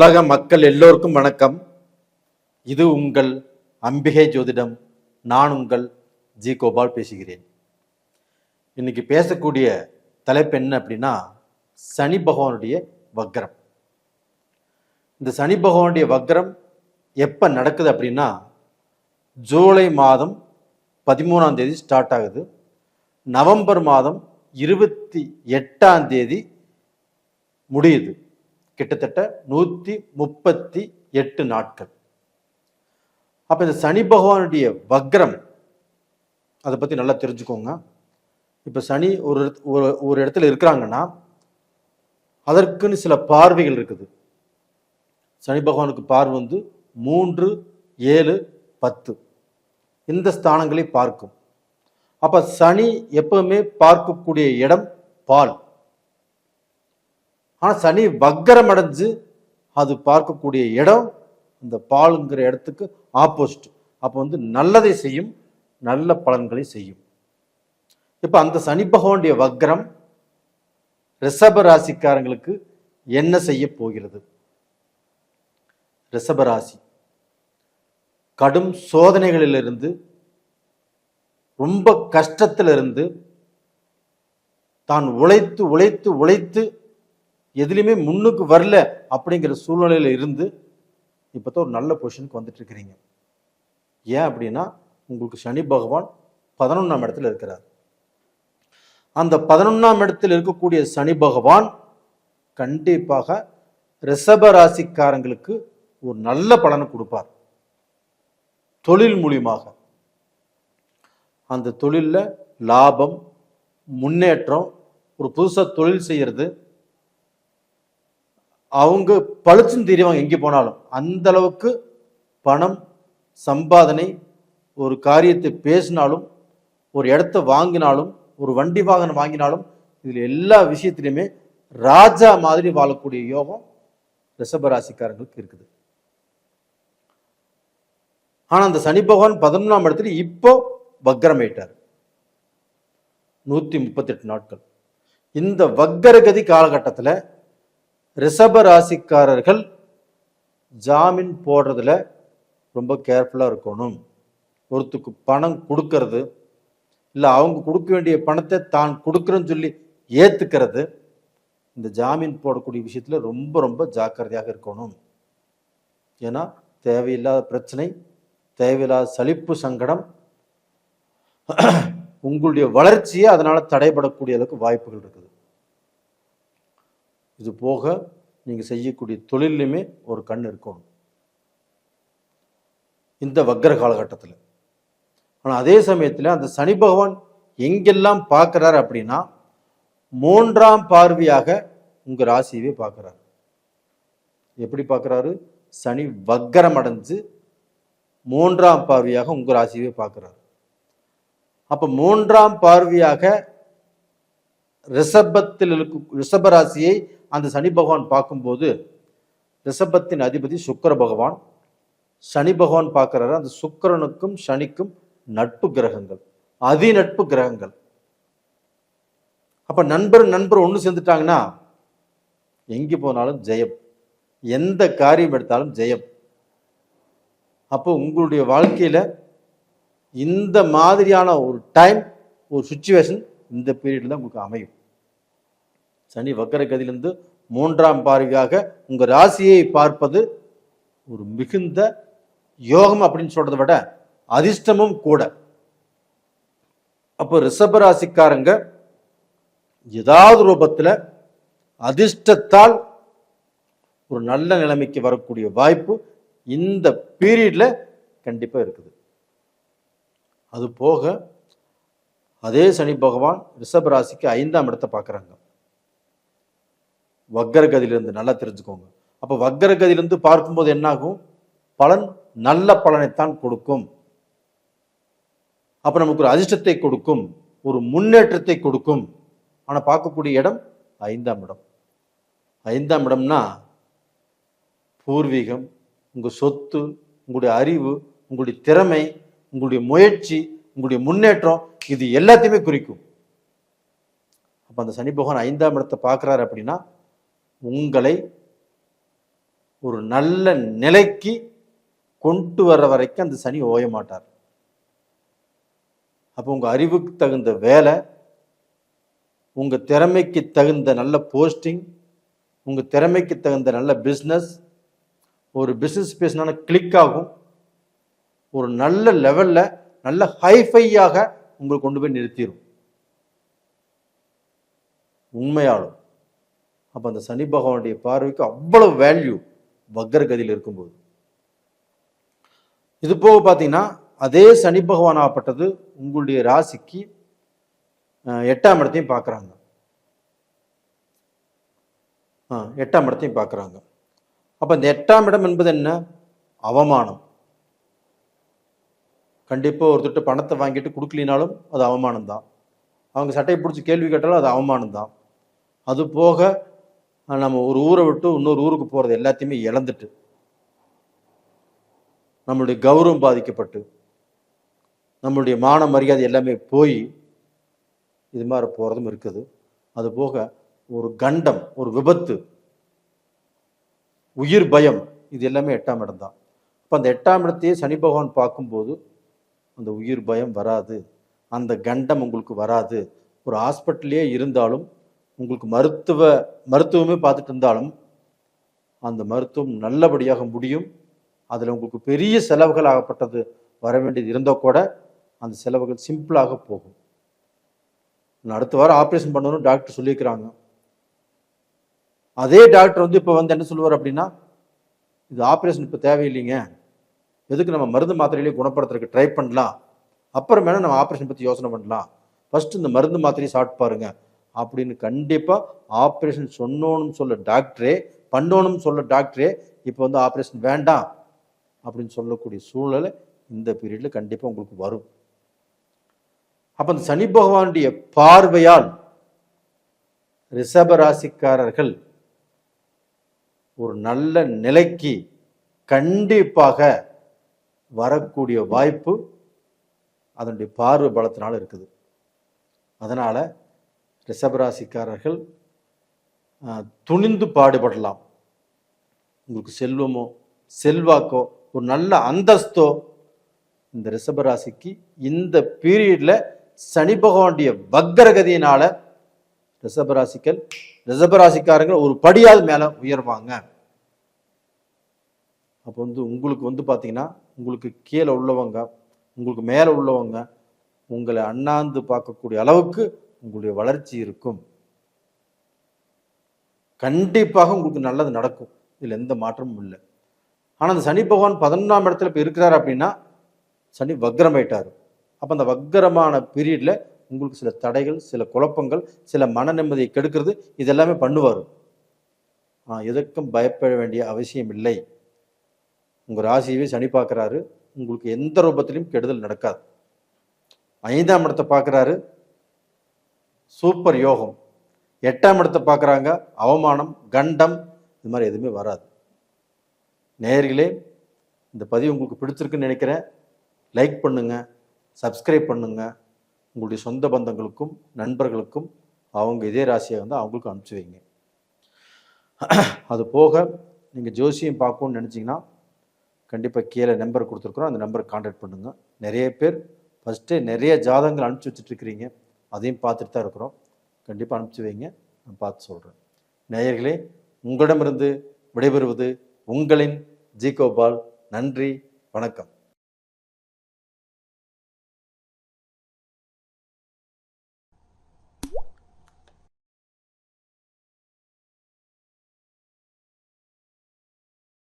உலக மக்கள் எல்லோருக்கும் வணக்கம். இது உங்கள் அம்பிகை ஜோதிடம். நான் உங்கள் ஜி. கோபால் பேசுகிறேன். இன்னைக்கு பேசக்கூடிய தலைப்பு என்ன அப்படின்னா சனி பகவானுடைய வக்ரம். இந்த சனி பகவானுடைய வக்ரம் எப்போ நடக்குது அப்படின்னா ஜூலை மாதம் பதிமூணாம் தேதி ஸ்டார்ட் ஆகுது. நவம்பர் மாதம் இருபத்தி எட்டாம் தேதி முடியுது. கிட்டத்தட்ட நூற்றி முப்பத்தி எட்டு நாட்கள். அப்போ இந்த சனி பகவானுடைய வக்ரம் அதை பற்றி நல்லா தெரிஞ்சுக்கோங்க. இப்போ சனி ஒரு ஒரு ஒரு இடத்துல இருக்கிறாங்கன்னா அதற்குன்னு சில பார்வைகள் இருக்குது. சனி பகவானுக்கு பார்வை வந்து மூன்று ஏழு பத்து. இந்த ஸ்தானங்களை பார்க்கும். அப்போ சனி எப்பவுமே பார்க்கக்கூடிய இடம் பால். ஆனால் சனி வக்கரம் அடைஞ்சு அது பார்க்கக்கூடிய இடம் இந்த பாலுங்கிற இடத்துக்கு ஆப்போசிட் அப்போ வந்து நல்லதை செய்யும் நல்ல பலன்களை செய்யும். இப்போ அந்த சனி பகவானுடைய வக்ரம் ரிஷப ராசிக்காரங்களுக்கு என்ன செய்ய போகிறது? ரிஷபராசி கடும் சோதனைகளிலிருந்து ரொம்ப கஷ்டத்திலிருந்து தான் உழைத்து உழைத்து உழைத்து எதுலேயுமே முன்னுக்கு வரல அப்படிங்கிற சூழ்நிலையில் இருந்து இப்போ தான் ஒரு நல்ல பொசிஷனுக்கு வந்துட்டு இருக்கிறீங்க. ஏன் அப்படின்னா உங்களுக்கு சனி பகவான் பதினொன்றாம் இடத்துல இருக்கிறார். அந்த பதினொன்றாம் இடத்தில் இருக்கக்கூடிய சனி பகவான் கண்டிப்பாக ரிஷப ராசிக்காரங்களுக்கு ஒரு நல்ல பலனை கொடுப்பார். தொழில் மூலியமாக. அந்த தொழிலில் லாபம் முன்னேற்றம் ஒரு புதுசாக தொழில் செய்கிறது அவங்க பழுச்சுன்னு தெரிவாங்க எங்கே போனாலும். அந்த அளவுக்கு பணம் சம்பாதனை ஒரு காரியத்தை பேசினாலும் ஒரு இடத்த வாங்கினாலும் ஒரு வண்டி வாகனம் வாங்கினாலும் இதில் எல்லா விஷயத்திலையுமே ராஜா மாதிரி வாழக்கூடிய யோகம் ரிஷபராசிக்காரங்களுக்கு இருக்குது. ஆனால் அந்த சனி பகவான் பதினொன்றாம் இடத்துல இப்போ வக்கரமாயிட்டார். நூத்தி முப்பத்தெட்டு நாட்கள். இந்த வக்கரகதி காலகட்டத்தில் ரிஷப ராசிக்காரர்கள் ஜாமீன் போடுறதுல ரொம்ப கேர்ஃபுல்லாக இருக்கணும். ஒருத்துக்கு பணம் கொடுக்கறது இல்லை அவங்க கொடுக்க வேண்டிய பணத்தை தான் கொடுக்குறேன்னு சொல்லி ஏற்றுக்கிறது இந்த ஜாமீன் போடக்கூடிய விஷயத்தில் ரொம்ப ரொம்ப ஜாக்கிரதையாக இருக்கணும். ஏன்னா தேவையில்லாத பிரச்சனை தேவையில்லாத சலிப்பு சங்கடம் உங்களுடைய வளர்ச்சியை அதனால் தடைபடக்கூடிய அளவுக்கு வாய்ப்புகள் இருக்குது. இது போக நீங்கள் செய்யக்கூடிய தொழிலையுமே ஒரு கண் இருக்கணும். இந்த வக்கர காலகட்டத்தில். ஆனால் அதே சமயத்தில் அந்த சனி பகவான் எங்கெல்லாம் பார்க்குறாரு அப்படின்னா மூன்றாம் பார்வையாக உங்கள் ராசியவே பார்க்குறாரு. எப்படி பார்க்குறாரு? சனி வக்கரம் அடைஞ்சு மூன்றாம் பார்வையாக உங்கள் ராசியவே பார்க்குறாரு. அப்போ மூன்றாம் பார்வையாக ரிஷபத்தில் இருக்கும் ரிஷபராசியை அந்த சனி பகவான் பார்க்கும்போது ரிஷபத்தின் அதிபதி சுக்கர பகவான். சனி பகவான் பார்க்குறாரு அந்த சுக்கிரனுக்கும் சனிக்கும் நட்பு கிரகங்கள் அதிநட்பு கிரகங்கள். அப்போ நண்பர் நண்பர் ஒன்று சேர்ந்துட்டாங்கன்னா எங்கே போனாலும் ஜெயம். எந்த காரியம் எடுத்தாலும் ஜெயம். அப்போ உங்களுடைய வாழ்க்கையில் இந்த மாதிரியான ஒரு டைம் ஒரு சுச்சுவேஷன் இந்த பீரியட்ல உங்களுக்கு அமையும். சனி வக்கரகதியிலிருந்து மூன்றாம் பார்வையாக உங்க ராசியை பார்ப்பது ஒரு மிகுந்த யோகம் அப்படின்னு சொல்றதை விட அதிர்ஷ்டமும் கூட. அப்போ ரிஷப ராசிக்காரங்க ஏதாவது ரூபத்துல அதிர்ஷ்டத்தால் ஒரு நல்ல நிலைமைக்கு வரக்கூடிய வாய்ப்பு இந்த பீரியட்ல கண்டிப்பா இருக்குது. அது போக அதே சனி பகவான் ரிஷப ராசிக்கு ஐந்தாம் இடத்தை பார்க்குறாங்க. வக்கரகதியிலிருந்து நல்லா தெரிஞ்சுக்கோங்க. அப்போ வக்கரகதியிலிருந்து பார்க்கும்போது என்னாகும்? பலன் நல்ல பலனைத்தான் கொடுக்கும். அப்போ நமக்கு ஒரு அதிர்ஷ்டத்தை கொடுக்கும். ஒரு முன்னேற்றத்தை கொடுக்கும். ஆனால் பார்க்கக்கூடிய இடம் ஐந்தாம் இடம். ஐந்தாம் இடம்னா பூர்வீகம் உங்கள் சொத்து உங்களுடைய அறிவு உங்களுடைய திறமை உங்களுடைய முயற்சி உங்களுடைய முன்னேற்றம் இது எல்லாத்தையுமே குறிக்கும். அப்போ அந்த சனி பகவான் ஐந்தாம் இடத்தை பார்க்குறாரு அப்படின்னா உங்களை ஒரு நல்ல நிலைக்கு கொண்டு வர்ற வரைக்கும் அந்த சனி ஓய மாட்டார். அப்போ உங்கள் அறிவுக்கு தகுந்த வேலை உங்கள் திறமைக்கு தகுந்த நல்ல போஸ்டிங் உங்கள் திறமைக்கு தகுந்த நல்ல பிஸ்னஸ் ஒரு பிஸ்னஸ் பேசினால கிளிக் ஆகும். ஒரு நல்ல லெவலில் நல்ல ஹைஃபையாக உங்களை கொண்டு போய் நிறுத்திடும் உண்மையாலும் அப்போ அந்த சனி பகவானுடைய பார்வைக்கு அவ்வளவு வேல்யூ வக்கரகதியில் இருக்கும்போது. இது போக பார்த்தீங்கன்னா அதே சனி பகவான் ஆகப்பட்டது உங்களுடைய ராசிக்கு எட்டாம் இடத்தையும் பார்க்குறாங்க. எட்டாம் இடத்தையும் பார்க்குறாங்க. அப்போ இந்த எட்டாம் இடம் என்பது என்ன? அவமானம். கண்டிப்பாக ஒருத்தர்கிட்ட பணத்தை வாங்கிட்டு கொடுக்கலினாலும் அது அவமானம் தான் அவங்க சட்டையை பிடிச்சி கேள்வி கேட்டாலும் அது அவமானம் தான் அது போக நம்ம ஒரு ஊரை விட்டு இன்னொரு ஊருக்கு போகிறது எல்லாத்தையுமே இழந்துட்டு நம்மளுடைய கௌரவம் பாதிக்கப்பட்டு நம்மளுடைய மான மரியாதை எல்லாமே போய் இது மாதிரி போகிறதும் இருக்குது. அது போக ஒரு கண்டம் ஒரு விபத்து உயிர் பயம் இது எல்லாமே எட்டாம் இடம் தான் இப்போ அந்த எட்டாம் இடத்தையே சனி பகவான் பார்க்கும்போது அந்த உயிர் பயம் வராது. அந்த கண்டம் உங்களுக்கு வராது. ஒரு ஹாஸ்பிட்டல்லே இருந்தாலும் உங்களுக்கு மருத்துவ மருத்துவமே பார்த்துட்டு இருந்தாலும் அந்த மருத்துவம் நல்லபடியாக முடியும். அதில் உங்களுக்கு பெரிய செலவுகள் ஆகப்பட்டது வர வேண்டியது இருந்தால் கூட அந்த செலவுகள் சிம்பிளாக போகும். நான் அடுத்த வாரம் ஆப்ரேஷன் பண்ணணும் டாக்டர் சொல்லியிருக்கிறாங்க. அதே டாக்டர் வந்து இப்போ வந்து என்ன சொல்லுவார் அப்படின்னா இது ஆப்ரேஷன் இப்போ தேவையில்லைங்க. எதுக்கு நம்ம மருந்து மாத்திரையிலே குணப்படுத்துறதுக்கு ட்ரை பண்ணலாம்? அப்புறமேல நம்ம ஆப்ரேஷன் பற்றி யோசனை பண்ணலாம். ஃபஸ்ட்டு இந்த மருந்து மாத்திரையை சாப்பிட்டு பாருங்க. அப்படின்னு கண்டிப்பாக ஆப்ரேஷன் சொன்னோன்னு சொல்ல டாக்டரே பண்ணணும்னு சொல்ல டாக்டரே இப்போ வந்து ஆப்ரேஷன் வேண்டாம் அப்படின்னு சொல்லக்கூடிய சூழ்நிலை இந்த பீரியடில் கண்டிப்பாக உங்களுக்கு வரும். அப்போ அந்த சனி பகவானுடைய பார்வையால் ரிஷபராசிக்காரர்கள் ஒரு நல்ல நிலைக்கு கண்டிப்பாக வரக்கூடிய வாய்ப்பு அதனுடைய பார்வை பலத்தினால் இருக்குது. அதனால் ரிஷபராசிக்காரர்கள் துணிந்து பாடுபடலாம். உங்களுக்கு செல்வமோ செல்வாக்கோ ஒரு நல்ல அந்தஸ்தோ இந்த ரிஷபராசிக்கு இந்த பீரியடில் சனி பகவானுடைய வக்கரகதியினால ரிஷபராசிக்கள் ரிஷபராசிக்காரங்கள் ஒரு படியால் மேலே உயர்வாங்க. அப்போ வந்து உங்களுக்கு வந்து பார்த்தீங்கன்னா உங்களுக்கு கீழே உள்ளவங்க உங்களுக்கு மேலே உள்ளவங்க உங்களை அண்ணாந்து பார்க்கக்கூடிய அளவுக்கு உங்களுடைய வளர்ச்சி இருக்கும். கண்டிப்பாக உங்களுக்கு நல்லது நடக்கும். இதில் எந்த மாற்றமும் இல்லை. ஆனால் அந்த சனி பகவான் பதினொன்றாம் இடத்துல இப்போ இருக்கிறார் அப்படின்னா சனி வக்ரமாயிட்டார் அப்போ அந்த வக்ரமான பீரியடில் உங்களுக்கு சில தடைகள் சில குழப்பங்கள் சில மன நிம்மதியை கெடுக்கிறது இதெல்லாமே பண்ணுவார். ஆனால் எதற்கும் பயப்பட வேண்டிய அவசியம் இல்லை. உங்கள் ராசியவே சனி பார்க்குறாரு. உங்களுக்கு எந்த ரூபத்திலையும் கெடுதல் நடக்காது. ஐந்தாம் இடத்தை பார்க்குறாரு. சூப்பர் யோகம். எட்டாம் இடத்தை பார்க்குறாங்க. அவமானம் கண்டம் இது மாதிரி எதுவுமே வராது. நேர்களே இந்த பதிவு உங்களுக்கு பிடிச்சிருக்குன்னு நினைக்கிறேன். லைக் பண்ணுங்க சப்ஸ்கிரைப் பண்ணுங்க. உங்களுடைய சொந்த பந்தங்களுக்கும் நண்பர்களுக்கும் அவங்க இதே ராசியை வந்து அவங்களுக்கும் அனுப்பிச்சு வைங்க. அது போக நீங்கள் ஜோசியம் பார்க்கணும்னு நினச்சிங்கன்னா கண்டிப்பாக கீழே நம்பர் கொடுத்துருக்குறோம். அந்த நம்பரை காண்டாக்ட் பண்ணுங்கள் நிறைய பேர் ஃபஸ்ட்டு நிறைய ஜாதகங்கள் அனுப்பிச்சி வச்சுட்ருக்கிறீங்க அதையும் பார்த்துட்டு தான் இருக்கிறோம். கண்டிப்பாக அனுப்பிச்சி வைங்க. நான் பார்த்து சொல்கிறேன் நேயர்களே உங்களிடமிருந்து விடைபெறுவது உங்களின் ஜி கோபால் நன்றி. வணக்கம்.